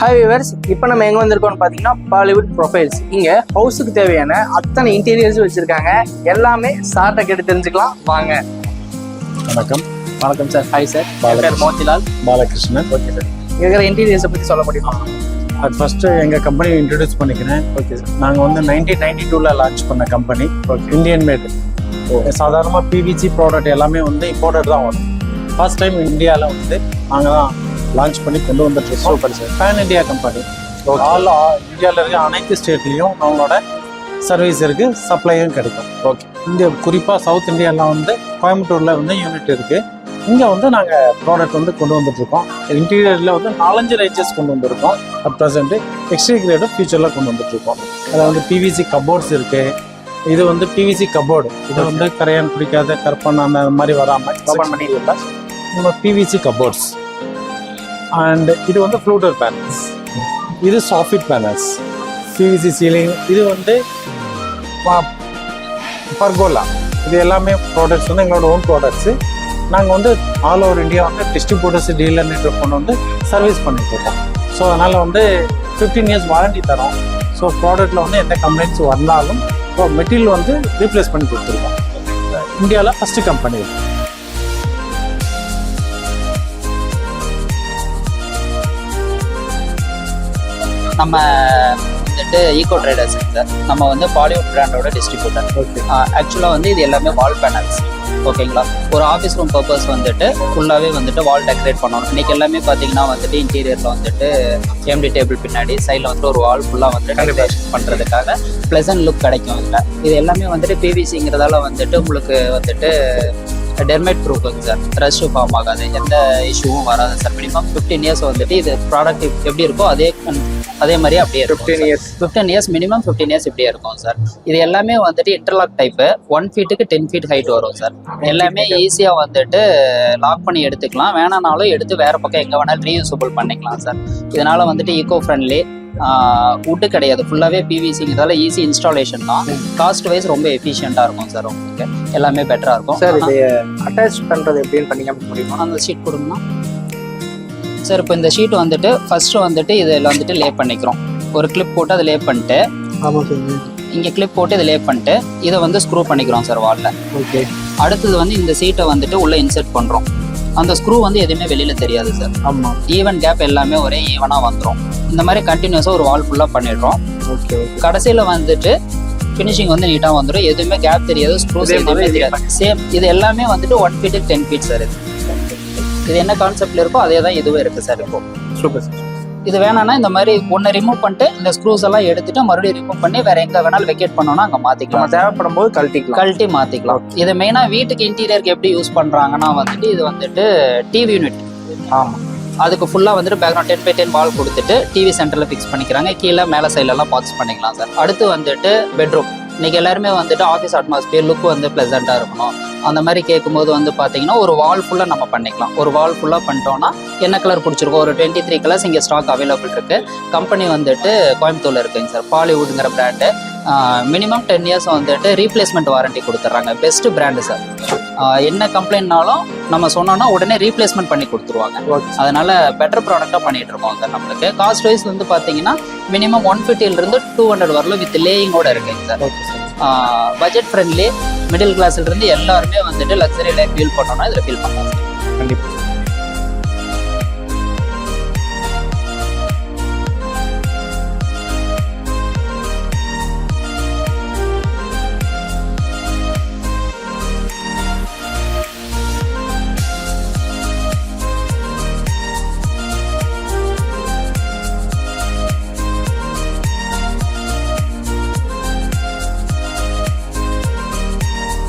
Hi viewers இப்போ நம்ம எங்கே வந்திருக்கோம்னு பார்த்தீங்கன்னா பாலிவுட் ப்ரொஃபைல்ஸ் இங்கே ஹவுஸுக்கு தேவையான அத்தனை இன்டீரியர்ஸும் வச்சுருக்காங்க. எல்லாமே சார்ட்டை கேட்டு தெரிஞ்சுக்கலாம். வாங்க. வணக்கம். வணக்கம் சார் ஹாய் சார். பேர் மோத்திலால் பாலகிருஷ்ணன். ஓகே சார் இருக்கிற இன்டீரியர்ஸை பற்றி சொல்ல முடியுமா? அது ஃபர்ஸ்ட் எங்கள் கம்பெனி இன்ட்ரடியூஸ் பண்ணிக்கிறேன். ஓகே சார் நாங்கள் வந்து நைன்டீன் நைன்டி டூவில் லான்ச் பண்ண கம்பெனி இந்தியன் மேட் சாதாரணமாக பிவிசி ப்ராடக்ட் எல்லாமே வந்து இம்போர்ட்டட் தான் வரும். ஃபர்ஸ்ட் டைம் இந்தியாவில் வந்து நாங்கள் தான் லான்ச் பண்ணி கொண்டு வந்துட்டு இருக்கோம். Super sir pan India company all இந்தியாவில் இருக்க அனைத்து ஸ்டேட்லேயும் அவங்களோட சர்வீஸ் இருக்கு சப்ளையும் கிடைக்கும். ஓகே இங்கே குறிப்பாக சவுத் இந்தியாவில் வந்து கோயம்புத்தூரில் வந்து யூனிட் இருக்கு. இங்கே வந்து நாங்கள் ப்ராடக்ட் வந்து கொண்டு வந்துட்டு இருக்கோம். இன்டீரியரில் வந்து நாலஞ்சு ரேஞ்சஸ் கொண்டு வந்திருக்கோம். அட் ப்ரெசென்ட் எக்ஸ்ட்ரீ கிரேடும் ஃபியூச்சரில் கொண்டு வந்துட்டு இருக்கோம். அதில் வந்து பிவிசி கபோர்ட்ஸ் இருக்கு. இது வந்து பிவிசி கபோர்டு இது வந்து கரையான் பிடிக்காத கற்பன் அந்த மாதிரி வராமல் பண்ணிடல நம்ம பிவிசி கபோர்ட்ஸ் அண்ட் இது வந்து ஃப்ளூட்டர் பேனல்ஸ் இது சாஃபிட் பேனல்ஸ் பிவிசி சீலிங் இது வந்து பர்கோலா இது எல்லாமே ப்ராடக்ட்ஸ் வந்து எங்களோட ஓன் ப்ராடக்ட்ஸு நாங்கள் வந்து ஆல் ஓவர் இந்தியா வந்து டிஸ்ட்ரிபியூட்டர்ஸ் டீலர் நெட்ஒர்க் கொண்டு வந்து சர்வீஸ் பண்ணிட்டுருக்கோம் ஸோ அதனால் வந்து ஃபிஃப்டீன் இயர்ஸ் வாரண்டி தரோம். ஸோ ப்ராடக்ட்டில் வந்து எந்த கம்ப்ளைண்ட்ஸ் வந்தாலும் ஸோ மெட்டீரியல் வந்து ரீப்ளேஸ் பண்ணி கொடுத்துருக்கோம். இந்தியாவில் ஃபஸ்ட்டு கம்பெனி இருக்குது நம்ம வந்துட்டு ஈகோ ட்ரேடர்ஸ் சார். நம்ம வந்து பாலிவுட் பிராண்டோட டிஸ்ட்ரிபியூட்டர் ஆக்சுவலாக வந்து இது எல்லாமே வால் பேனல்ஸ் ஓகேங்களா ஒரு ஆஃபீஸ் ரூம் பர்பஸ் வந்துட்டு ஃபுல்லாகவே வந்துட்டு வால் டெக்கரேட் பண்ணணும். இன்னைக்கு எல்லாமே பார்த்தீங்கன்னா வந்துட்டு இன்டீரியரில் வந்துட்டு எம்டி டேபிள் பின்னாடி சைடில் வந்துட்டு ஒரு வால் ஃபுல்லாக வந்துட்டு டெக்கரேஷன் பண்ணுறதுக்காக ப்ளசன்ட் லுக் கிடைக்கும் இல்லை இது எல்லாமே வந்துட்டு பிவிசிங்கிறதால வந்துட்டு உங்களுக்கு வந்துட்டு டெர்மைட் ப்ரூஃபுங்க சார். ரஷ் ஃபார்ம் ஆகாது எந்த இஷ்யூவும் வராது சார். மினிமம் ஃபிஃப்டீன் இயர்ஸ் வந்துட்டு இது ப்ராடக்ட் எப்படி இருக்கோ அதே அதே மாதிரி அப்படியே fifteen years fifteen years minimum fifteen years இப்படியே இருக்கும் சார். இது எல்லாமே வந்துட்டு இன்டர்லாக் டைப்பு ஒன் ஃபீட்டுக்கு டென் ஃபீட் ஹைட் வரும் சார். எல்லாமே ஈஸியாக வந்துட்டு லாக் பண்ணி எடுத்துக்கலாம். வேணானாலும் எடுத்து வேற பக்கம் எங்கே வேணாலும் ரீயூசபிள் பண்ணிக்கலாம் சார். இதனால வந்துட்டு ஈகோ ஃப்ரெண்ட்லி வுட்டு கிடையாது. ஃபுல்லாகவே பிவிசிங்கிறதால ஈஸி இன்ஸ்டாலேஷன் தான். காஸ்ட் வைஸ் ரொம்ப எஃபிஷியண்ட்டாக இருக்கும் சார் உங்களுக்கு. எல்லாமே பெட்டராக இருக்கும். சார் இது அட்டாச் பண்ணுறது எப்படின்னு பண்ணி காமிக்க முடியுமா? அந்த ஷீட் கொடுங்கண்ணா. சார் இப்போ இந்த ஷீட் வந்துட்டு ஃபர்ஸ்ட் வந்துட்டு இதில் வந்துட்டு லே பண்ணிக்கிறோம். ஒரு கிளிப் போட்டு அதை லே பண்ணிட்டு ஆமாம் சார் இங்கே கிளிப் போட்டு இதை லே பண்ணிட்டு இதை வந்து ஸ்க்ரூ பண்ணிக்கிறோம் சார் வாலில் ஓகே அடுத்தது வந்து இந்த சீட்டை வந்துட்டு உள்ளே இன்செர்ட் பண்ணுறோம் அந்த ஸ்க்ரூ வந்து எதுவுமே வெளியில் தெரியாது சார் ஆமாம் ஈவன் கேப் எல்லாமே ஒரே ஈவனாக வந்துடும் இந்த மாதிரி கண்டினியூஸாக ஒரு வால் ஃபுல்லாக பண்ணிடுறோம். ஓகே கடைசியில் வந்துட்டு ஃபினிஷிங் வந்து நீட்டாக வந்துடும் எதுவுமே கேப் தெரியாது ஸ்க்ரூஸ் எதுவுமே தெரியாது. சேம் இது எல்லாமே வந்துட்டு ஒன் ஃபீட்டுக்கு டென் ஃபீட் சார் இது. இது என்ன கான்செப்ட்ல இருக்கோ அதே தான் இதுவும் இருக்குது சார் இப்போ. சூப்பர் சார் இது வேணாம்னா இந்த மாதிரி ஒன்று ரிமூவ் பண்ணிட்டு இந்த ஸ்க்ரூஸ் எல்லாம் எடுத்துட்டு மறுபடியும் ரிமூவ் பண்ணி வேற எங்க வேணாலும் வெக்கேட் பண்ணோம்னா அங்கே நம்ம மாற்றிக்கலாம் தேவைப்படும் போது கழட்டிக்கலாம். கழட்டி மாற்றிக்கலாம் இது மெயினாக வீட்டுக்கு இன்டீரியருக்கு எப்படி யூஸ் பண்ணுறாங்கன்னா வந்துட்டு இது வந்துட்டு டிவி யூனிட் ஆமாம் அதுக்கு ஃபுல்லாக வந்துட்டு background ten by ten wall கொடுத்துட்டு டிவி சென்டரில் ஃபிக்ஸ் பண்ணிக்கிறாங்க. கீழே மேலே சைட்லலாம் பாக்ஸ் பண்ணிக்கலாம் சார் அடுத்து வந்துட்டு பெட்ரூம் இன்னைக்கு எல்லாருமே வந்துட்டு ஆஃபீஸ் அட்மாஸ்பியர் லுக் வந்து ப்ளசண்ட்டாக இருக்கணும். அந்த மாதிரி கேட்கும்போது வந்து பார்த்தீங்கன்னா ஒரு வால் ஃபுல்லாக நம்ம பண்ணிக்கலாம். ஒரு வால் ஃபுல்லாக பண்ணிட்டோம்னா என்ன கலர் பிடிச்சிருக்கோ ஒரு டுவெண்ட்டி த்ரீ கலர்ஸ் இங்கே ஸ்டாக் அவைலபிள் இருக்குது கம்பெனி வந்துட்டு கோயம்புத்தூரில் இருக்குங்க சார் பாலிவுட்ங்கிற பிராண்டு மினிமம் டென் இயர்ஸ் வந்துட்டு ரீப்ளேஸ்மெண்ட் வாரண்டி கொடுத்துட்றாங்க. பெஸ்ட் பிராண்டு சார் என்ன கம்ப்ளைண்ட்னாலும் நம்ம சொன்னோம்னா உடனே ரீப்ளேஸ்மெண்ட் பண்ணி கொடுத்துருவாங்க. அதனால பெட்டர் ப்ராடக்டாக பண்ணிட்டு இருக்கோம் சார் நம்மளுக்கு. காஸ்ட் வைஸ் வந்து பார்த்தீங்கன்னா மினிமம் ஒன் இருந்து டூ ஹண்ட்ரட் வரலும் வித் லேயிங்கோட இருக்குங்க சார் பட்ஜெட் ஃப்ரெண்ட்லி மிடில் கிளாஸ்ல இருந்து எல்லாருமே வந்துட்டு லக்ஸரி லைஃப் ஃபீல் பண்ணோம்னா இதில் ஃபீல் பண்ணலாம்